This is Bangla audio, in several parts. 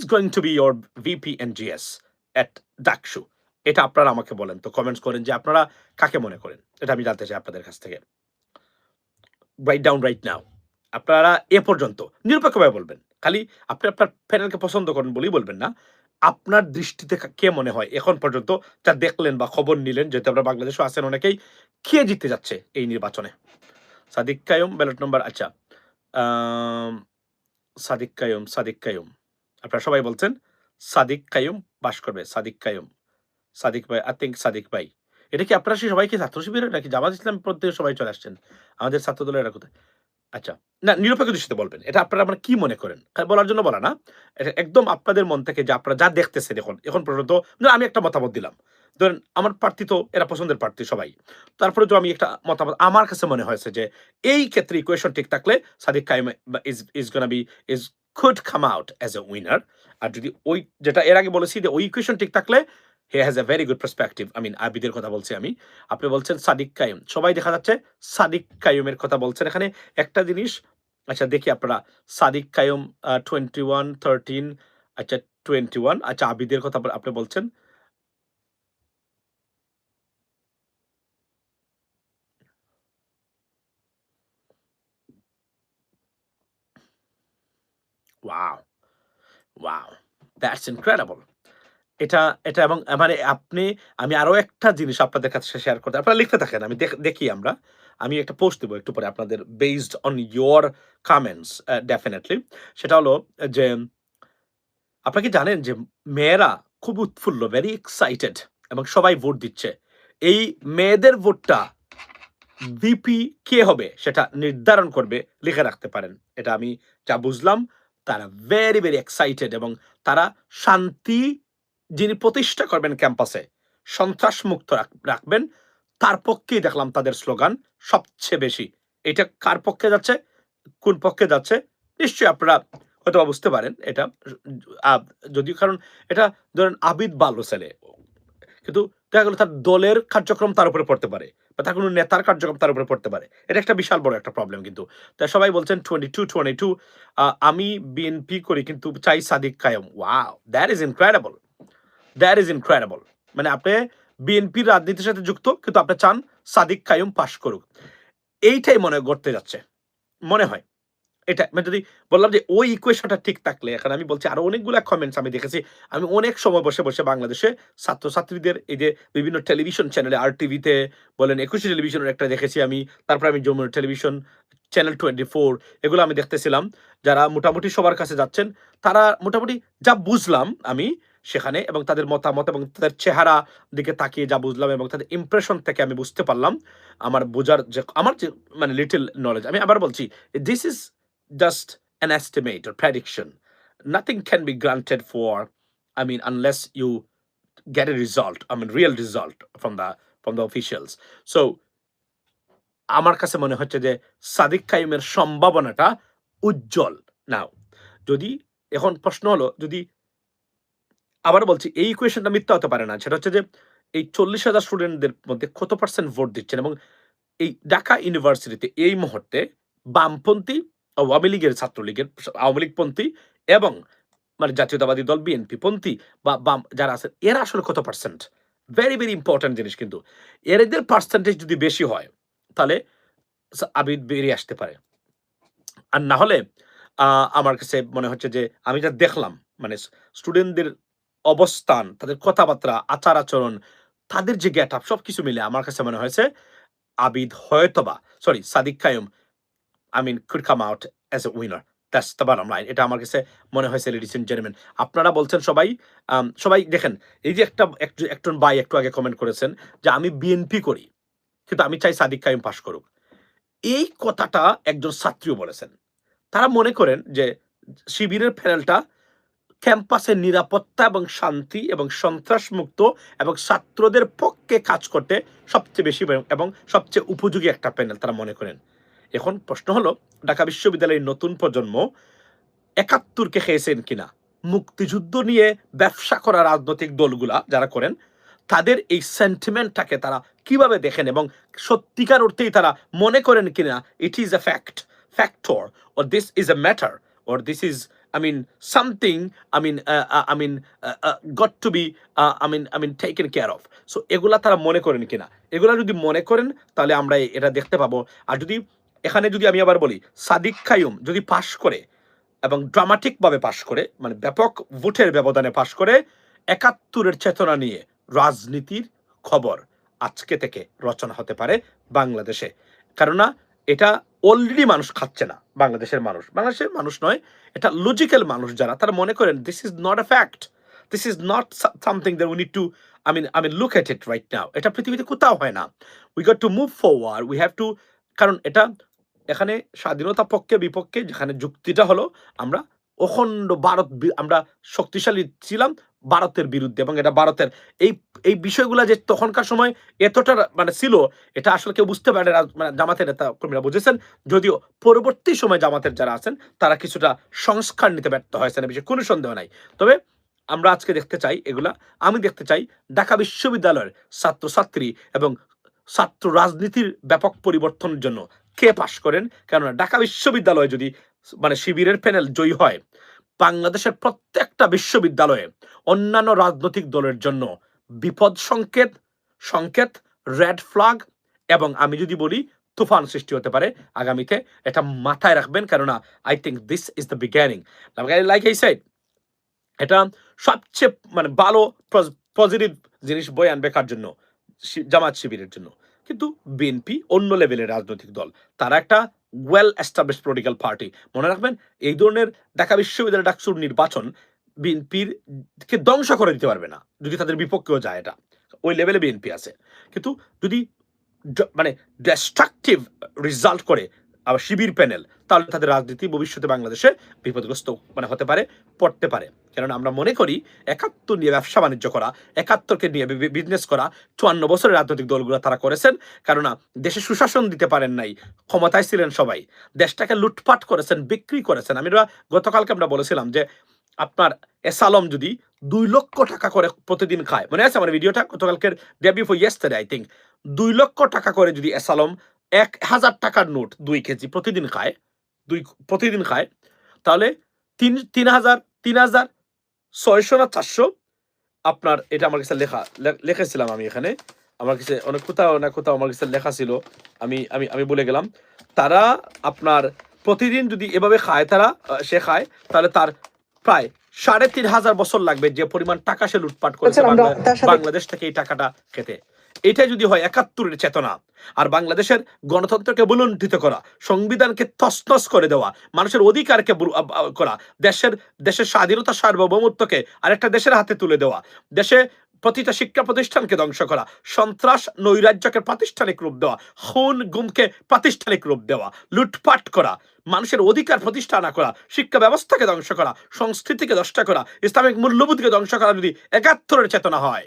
Is going to be your VP and GS at DUCSU এটা আপনারা আমাকে বলেন। তো কমেন্টস করেন যে আপনারা কাকে মনে করেন? এটা আমি জানতে চাই আপনাদের কাছ থেকে। রাইট ডাউন রাইট নাও আপনারা এ পর্যন্ত নিরপেক্ষভাবে বলবেন। খালি আপনি আপনার প্যানেলকে পছন্দ করেন বলেই বলবেন না। আপনার দৃষ্টিতে কা- মনে হয় এখন পর্যন্ত যা দেখলেন বা খবর নিলেন, যেহেতু আপনার বাংলাদেশে আছেন অনেকেই, কে জিততে যাচ্ছে এই নির্বাচনে? সাদিক কায়ুম ব্যালট নম্বর আচ্ছা। সাদিক কায়ুম সাদিক কায়ুম। আপনারা সবাই বলছেন, সাদিক কায়ুম বাস করবে, সাদিক কায়ুম সাদিক ভাই আই থিঙ্ক সাদিক ভাই। এটা কি আপনারা সবাই কি ছাত্র শিবিরের, নাকি জামাত ইসলাম প্রত্যেকে সবাই চলে আসছেন? আমাদের ছাত্র দলের এরা কোথায়? আচ্ছা না, নিরপেক্ষ দৃষ্টিতে বলবেন। এটা আপনারা আপনারা কি মনে করেন? বলার জন্য বলা না। এটা একদম আপনাদের মন থেকে যে আপনারা যা দেখতেছেন এখন এখন পর্যন্ত আমি একটা মতামত দিলাম। ধরেন, আমার প্রার্থী তো, এরা পছন্দের প্রার্থী সবাই। তারপরে তো আমি একটা মতামত, আমার কাছে মনে হয়েছে যে, এই ক্ষেত্রে ইকুয়েশন ঠিক থাকলে Sadik Kayum is is gonna be is could come out as a winner. আর যদি ওই, যেটা এর আগে বলেছি যে ওই ইকুয়েশন ঠিক থাকলে he has a very good perspective I আবিদের কথা বলছি আমি। আপনি বলছেন সাদিক কায়ুম সবাই দেখা যাচ্ছে সাদিক কায়ুমের কথা বলছেন। এখানে একটা জিনিস আচ্ছা দেখি আপনারা, Sadik Kayum twenty one thirteen আচ্ছা টোয়েন্টি ওয়ান আচ্ছা আবিদের কথা আপনি বলছেন। ওয়াও ওয়াও দ্যাটস ইনক্রেডিবল এটা এটা এবং মানে আপনি, আমি আরও একটা জিনিস আপনাদের কাছে শেয়ার করতে, আপনারা লিখতে থাকেন, আমি দেখ- আমরা। আমি একটা পোস্ট দেবো একটু পরে আপনাদের based on your comments definitely সেটা হলো যে, আপনারা কি জানেন যে মেয়েরা খুব উৎফুল্ল ভেরি এক্সাইটেড এবং সবাই ভোট দিচ্ছে। এই মেয়েদের ভোটটা ভিপি কে হবে সেটা নির্ধারণ করবে, লিখে রাখতে পারেন। এটা আমি যা বুঝলাম তারা ভেরি ভেরি এক্সাইটেড এবং তারা শান্তি যিনি প্রতিষ্ঠা করবেন ক্যাম্পাসে সন্ত্রাস মুক্ত রাখবেন, তার পক্ষেই দেখলাম তাদের স্লোগান সবচেয়ে বেশি। এটা কার পক্ষে যাচ্ছে? কোন পক্ষে যাচ্ছে? নিশ্চয়ই আপনারা হয়তো বুঝতে পারেন এটা। যদিও কারণ এটা ধরেন আবিদ ভালো ছেলে। কিন্তু দেখা গেল তার দলের কার্যক্রম তার উপরে পড়তে পারে। বা তার কোনো নেতার কার্যক্রম তার উপরে পড়তে পারে। এটা একটা বিশাল বড় একটা প্রবলেম কিন্তু। তাই সবাই বলছেন টোয়েন্টি টু টোয়েন্টি টু আমি বিএনপি করি কিন্তু চাই Sadik Kayum. Wow that is incredible that is incredible মানে আপনি বিএনপির রাজনীতির সাথে যুক্ত, কিন্তু আপনি চান সাদিক কায়ুম পাশ করুক। এইটাই মনে করতে যাচ্ছে। মনে হয়। এটা মানে যদি বললাম যে ওই ইকুয়েশনটা ঠিক থাকলে, এখন আমি বলছি আরও অনেকগুলো কমেন্টস আমি দেখেছি, আমি অনেক সময় বসে বসে বাংলাদেশে ছাত্রছাত্রীদের এই যে বিভিন্ন টেলিভিশন চ্যানেলে আর টিভিতে বলেন একুশে টেলিভিশনের একটা দেখেছি আমি, তারপর আমি Jamuna television channel twenty four এগুলো আমি দেখতেছিলাম, যারা মোটামুটি সবার কাছে যাচ্ছেন, তারা মোটামুটি যা বুঝলাম আমি সেখানে এবং তাদের মতামত এবং তাদের চেহারা দিকে তাকিয়ে যা বুঝলাম এবং তাদের ইমপ্রেশন থেকে আমি বুঝতে পারলাম, আমার বোঝার যে, আমার যে মানে লিটল নলেজ আমি আবার বলছি this is just an estimate or prediction. Nothing can be granted for, I mean, unless you get a result, I mean, real result from the from the officials. So, আমার কাছে মনে হচ্ছে যে সাদিক কাইমের সম্ভাবনাটা উজ্জ্বল নাও যদি এখন প্রশ্ন হলো যদি আবার বলছি এই ইকুয়েশনটা মিথ্যা হতে পারে না সেটা হচ্ছে যে এই চল্লিশ হাজার স্টুডেন্টদের মধ্যে কত পার্সেন্ট ভোট দিচ্ছেন এবং এই ঢাকা ইউনিভার্সিটিতে এই মুহূর্তে বামপন্থী আওয়ামী লীগের ছাত্রলীগের আওয়ামী লীগপন্থী এবং মানে জাতীয়তাবাদী দল, বিএনপি পন্থী বা বাম যারা আছে এরা আসলে কত পার্সেন্ট ভেরি ভেরি ইম্পর্টেন্ট জিনিস কিন্তু। এদের পার্সেন্টেজ যদি বেশি হয়, তাহলে আবিদ বেরিয়ে আসতে পারে। আর না হলে আমার কাছে মনে হচ্ছে যে, আমি যা দেখলাম মানে স্টুডেন্টদের অবস্থান, তাদের কথাবার্তা, আচার আচরণ, তাদের যে গেট আপ সবকিছু মিলে আমার কাছে মনে হয়েছে, আবিদ হয়তোবা sorry Sadik Kayum I mean could come out as a winner that's the bottom line এটা আমার কাছে মনে হয়েছে লেডিস এন্ড জেন্টলম্যান আপনারা বলছেন সবাই সবাই দেখেন, এই যে একটা একজন ভাই একটু আগে কমেন্ট করেছেন যে আমি বিএনপি করি, কিন্তু আমি চাই সাদিক কায়ুম পাশ করুক। এই কথাটা একজন ছাত্রীও বলেছেন। তারা মনে করেন যে শিবিরের প্যানেলটা ক্যাম্পাসের নিরাপত্তা এবং শান্তি এবং সন্ত্রাস মুক্ত এবং ছাত্রদের পক্ষে কাজ করতে সবচেয়ে বেশি এবং সবচেয়ে উপযোগী একটা প্যানেল, তারা মনে করেন। এখন প্রশ্ন হলো ঢাকা বিশ্ববিদ্যালয়ের নতুন প্রজন্ম একাত্তরকে খেয়েছেন কিনা? মুক্তিযুদ্ধ নিয়ে ব্যবসা করা রাজনৈতিক দলগুলা যারা করেন তাদের এই সেন্টিমেন্টটাকে তারা কীভাবে দেখেন এবং সত্যিকার অর্থেই তারা মনে করেন কিনা? It is a fact factor or this is a matter or this is uh, uh, I mean, uh, uh, got to be, uh, I mean, I mean, taken care of. So এগুলা তারা মনে করেন কিনা? এগুলা যদি মনে করেন তাহলে আমরা এটা দেখতে পাবো। আর যদি এখানে যদি আমি আবার বলি, সাদিক কায়ুম যদি পাশ করে এবং ড্রামাটিকভাবে পাশ করে মানে ব্যাপক ভোটের ব্যবধানে পাশ করে, একাত্তরের চেতনা নিয়ে রাজনীতির খবর আজকে থেকে রচনা হতে পারে বাংলাদেশে। কেননা এটা অলরেডি মানুষ খাচ্ছে না, বাংলাদেশের মানুষ। বাংলাদেশের মানুষ নয়, এটা লজিক্যাল মানুষ যারা, তারা মনে করেন this is not a fact this is not something that we need to I mean I mean look at it right now এটা পৃথিবীতে কোথাও হয় না। We got to move forward we have to কারণ এটা এখানে স্বাধীনতা পক্ষে বিপক্ষে যেখানে যুক্তিটা হলো, আমরা অখণ্ড ভারত আমরা শক্তিশালী ছিলাম ভারতের বিরুদ্ধে এবং এটা ভারতের এই এই বিষয়গুলো যে তখনকার সময় এতটা মানে ছিল, এটা আসলে কেউ বুঝতে পারে মানে জামাতের নেতা কর্মীরা বুঝেছেন। যদিও পরবর্তী সময় জামাতের যারা আছেন, তারা কিছুটা সংস্কার নিতে ব্যর্থ হয়েছেন বিষয়ে কোনো সন্দেহ নাই। তবে আমরা আজকে দেখতে চাই এগুলা। আমি দেখতে চাই ঢাকা বিশ্ববিদ্যালয়ের ছাত্রছাত্রী এবং ছাত্র রাজনীতির ব্যাপক পরিবর্তনের জন্য কে পাশ করেন? কেননা ঢাকা বিশ্ববিদ্যালয়ে যদি মানে শিবিরের প্যানেল জয়ী হয়, বাংলাদেশের প্রত্যেকটা বিশ্ববিদ্যালয়ে অন্যান্য রাজনৈতিক দলের জন্য বিপদ সংকেত সংকেত রেড ফ্লাগ এবং আমি যদি বলি তুফান সৃষ্টি হতে পারে আগামীতে, এটা মাথায় রাখবেন কেননা I think this is the beginning like এই সাইড এটা সবচেয়ে মানে ভালো পজিটিভ জিনিস বই আনবে কার জন্য? জামাত শিবিরের জন্য। কিন্তু বিএনপি অন্য লেভেলের রাজনৈতিক দল। তারা একটা ওয়েল এস্টাবলিশ পলিটিক্যাল পার্টি মনে রাখবেন, এই ধরনের ঢাকা বিশ্ববিদ্যালয় ডাকসুর নির্বাচন বিএনপির কে ধ্বংস করে দিতে পারবে না, যদি তাদের বিপক্ষেও যায় এটা। ওই লেভেলে বিএনপি আছে। কিন্তু যদি মানে ডিস্ট্রাকটিভ রেজাল্ট করে আবার শিবির প্যানেল তাহলে তাদের রাজনীতি ভবিষ্যতে বাংলাদেশে বিপদগ্রস্ত মানে হতে পারে, পড়তে পারে। কারণ আমরা মনে করি একাত্তর নিয়ে ব্যবসা বাণিজ্য করা, একাত্তরকে নিয়ে বিজনেস করা চুয়ান্ন বছরের রাজনৈতিক দলগুলো তারা করেছেন। কেননা দেশে সুশাসন দিতে পারেন নাই, ক্ষমতায় ছিলেন সবাই। দেশটাকে লুটপাট করেছেন, বিক্রি করেছেন। আমি গতকালকে আমরা বলেছিলাম যে আপনার এসালম যদি দুই লক্ষ টাকা করে প্রতিদিন খায়, মনে আছে আমার ভিডিওটা? গতকালকের day before yesterday I think দুই লক্ষ টাকা করে যদি এসালম এক হাজার টাকার নোট দুই কেজি প্রতিদিন খায়, দুই প্রতিদিন খায়, তাহলে তিন তিন হাজার তিন হাজার ছয়শো না চারশো? আপনার এটা আমার কাছে লেখা লেখেছিলাম আমি এখানে। আমার কাছে অনেক কোথাও না কোথাও আমার কাছে লেখা ছিল। আমি আমি আমি বলে গেলাম। তারা আপনার প্রতিদিন যদি এভাবে খায় তারা সে খায় তাহলে তার প্রায় সাড়ে তিন হাজার বছর লাগবে যে পরিমাণ টাকা সে লুটপাট করেছে আচ্ছা, বাংলাদেশ থেকে এই টাকাটা খেতে। এটা যদি হয় একাত্তরের চেতনা। আর বাংলাদেশের গণতন্ত্রকে বুলুণ্ঠিত করা, সংবিধানকে তসনস করে দেওয়া, মানুষের অধিকারকে করা, দেশের দেশের স্বাধীনতা সার্বভৌমত্বকে আরেকটা দেশের হাতে তুলে দেওয়া, দেশে প্রতিটা শিক্ষা প্রতিষ্ঠানকে ধ্বংস করা, সন্ত্রাস নৈরাজ্যকে প্রাতিষ্ঠানিক রূপ দেওয়া, খুন গুমকে প্রাতিষ্ঠানিক রূপ দেওয়া, লুটপাট করা, মানুষের অধিকার প্রতিষ্ঠা না করা, শিক্ষা ব্যবস্থাকে ধ্বংস করা, সংস্কৃতিকে নষ্ট করা, ইসলামিক মূল্যবোধকে ধ্বংস করা যদি একাত্তরের চেতনা হয়।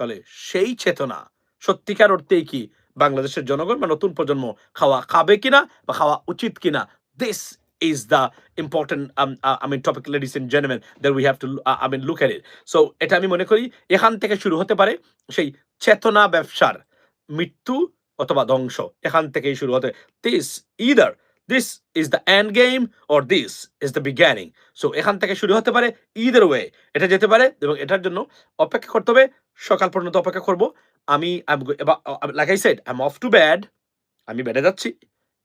তাহলে সেই চেতনা সত্যিকার অর্থেই কি? বাংলাদেশের জনগণ বা নতুন প্রজন্ম খাওয়া খাবে কিনা বা খাওয়া উচিত কিনা? This is the important mean topic ladies gentleman that we have to I mean look at it so এটা আমি মনে করি এখান থেকে শুরু হতে পারে সেই চেতনা ব্যবসার মৃত্যু অথবা ধ্বংস এখান থেকেই শুরু হতে। This either this is the end game or this is the beginning so এখান থেকে শুরু হতে পারে ইদার ওয়ে এটা যেতে পারে এবং এটার জন্য অপেক্ষা করতে হবে, সকাল পর্যন্ত অপেক্ষা করব। আমি like I said I am off to bad আমি বেড়ে যাচ্ছি।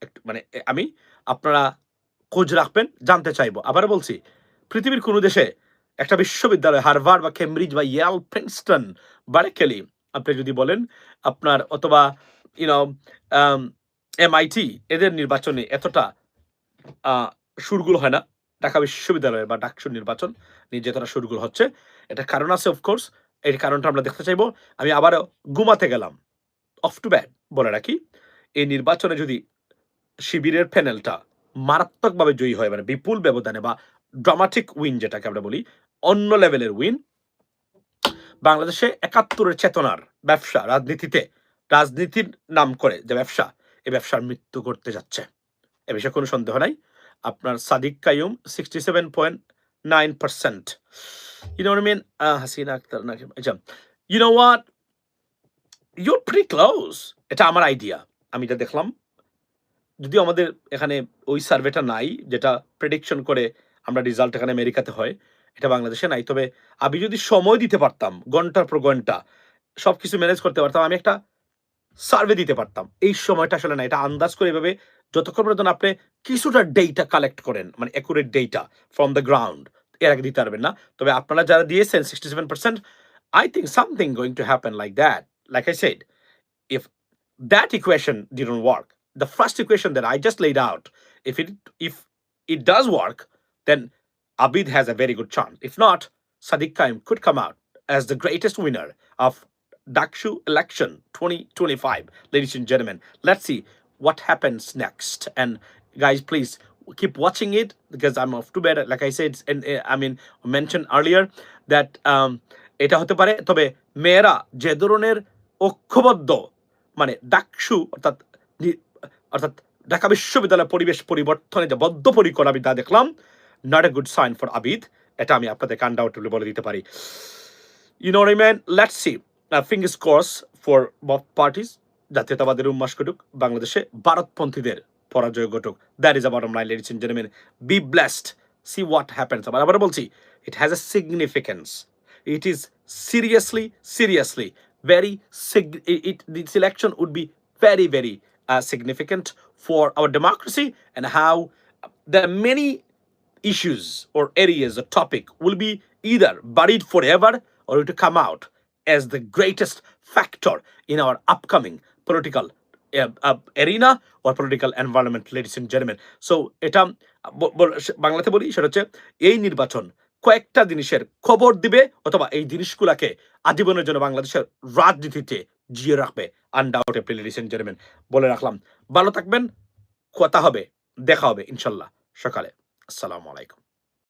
একটু মানে আমি আপনারা খোঁজ রাখবেন, জানতে চাইব। আবার বলছি, পৃথিবীর কোনো দেশে একটা বিশ্ববিদ্যালয়, হার্ভার্ড বা কেমব্রিজ বা ইয়েল, প্রিন্সটন, বারেকেলি, আপনি যদি বলেন, আপনার অথবা ইউনো এমআইটি এদের নির্বাচনে এতটা সুরগুল হয় না। ঢাকা বিশ্ববিদ্যালয়ের বা ডাকসুর নির্বাচন নিয়ে যতটা সুরগুল হচ্ছে, এটা কারণ আছে অফকোর্স এই কারণটা আমরা দেখতে চাইব। আমি আবারও ঘুমাতে গেলাম। অফ টু ব্যাড বলে রাখি। এই নির্বাচনে যদি শিবিরের প্যানেলটা মারাত্মকভাবে জয়ী হয় মানে বিপুল ব্যবধানে বা ড্রামাটিক উইন যেটাকে আমরা বলি, অন্য লেভেলের উইন বাংলাদেশে একাত্তরের চেতনার ব্যবসা, রাজনীতিতে, রাজনীতির নাম করে যে ব্যবসা এই ব্যবসার মৃত্যু করতে যাচ্ছে। এ বিষয়ে কোনো সন্দেহ নাই। আপনার Sadik Kayum sixty seven point nine percent? Uh, Hasina Akhtar নাকি? আচ্ছা know what? You're pretty এটা আমার আইডিয়া আমি এটা দেখলাম। যদিও আমাদের এখানে ওই সার্ভেটা নাই যেটা প্রেডিকশন করে আমরা রেজাল্ট এখানে আমেরিকাতে হয় এটা বাংলাদেশে নাই। তবে আমি যদি সময় দিতে পারতাম ঘণ্টার পর ঘণ্টা সবকিছু ম্যানেজ করতে পারতাম। আমি একটা সার্ভে দিতে পারতাম এই সময়টা আসলে না এটা আন্দাজ করে এভাবে যতক্ষণ পর্যন্ত আপনি কিছুটা ডেটা কালেক্ট করেন মানে accurate data from the ground এর আগে দিতে পারবেন না তবে আপনারা যারা দিয়েছেন sixty seven percent I think something going to happen like that like I said if that equation didn't work the first equation that i just laid out if it if it does work then abid has a very good chance if not sadiq kaim could come out as the greatest winner of dakshu election 2025 ladies and gentlemen let's see what happens next and guys please keep watching it because i'm off to bed like i said and uh, i mean mentioned earlier that um এটা হতে পারে তবে মেয়েরা যে ধরনের ঐক্যবদ্ধ মানে ডাকসু অর্থাৎ অর্থাৎ ঢাকা বিশ্ববিদ্যালয়ের পরিবেশ পরিবর্তনে যে বদ্ধপরিকর আমি তা দেখলাম not a good sign for Abid এটা আমি আপনাদের আনডাউটেবলি বলে দিতে পারি you know let's see fingers crossed for both parties জাতীয়তাবাদের উন্মাস ঘটুক বাংলাদেশে ভারতপন্থীদের পরাজয় ঘটুক that is a bottom line ladies gentleman be blessed see what happens আবার আবার বলছি it has a significance seriously very sig- it, it this election would be very, very uh, significant for our democracy and how there many issues or areas or topic will be either buried forever or to come out as the greatest factor in our upcoming political uh, uh, arena or political environment, ladies and gentlemen. So এটা বাংলাতে বলি সেটা হচ্ছে এই নির্বাচন কয়েকটা জিনিসের খবর দিবে অথবা এই জিনিসগুলাকে আজীবনের জন্য বাংলাদেশের রাজনীতিতে জিয়ে রাখবে আনডাউটেবলি লেডিস এন্ড জেন্টলম্যান বলে রাখলাম। ভালো থাকবেন। কথা হবে। দেখা হবে ইনশাল্লাহ। সকালে। আসসালামু আলাইকুম।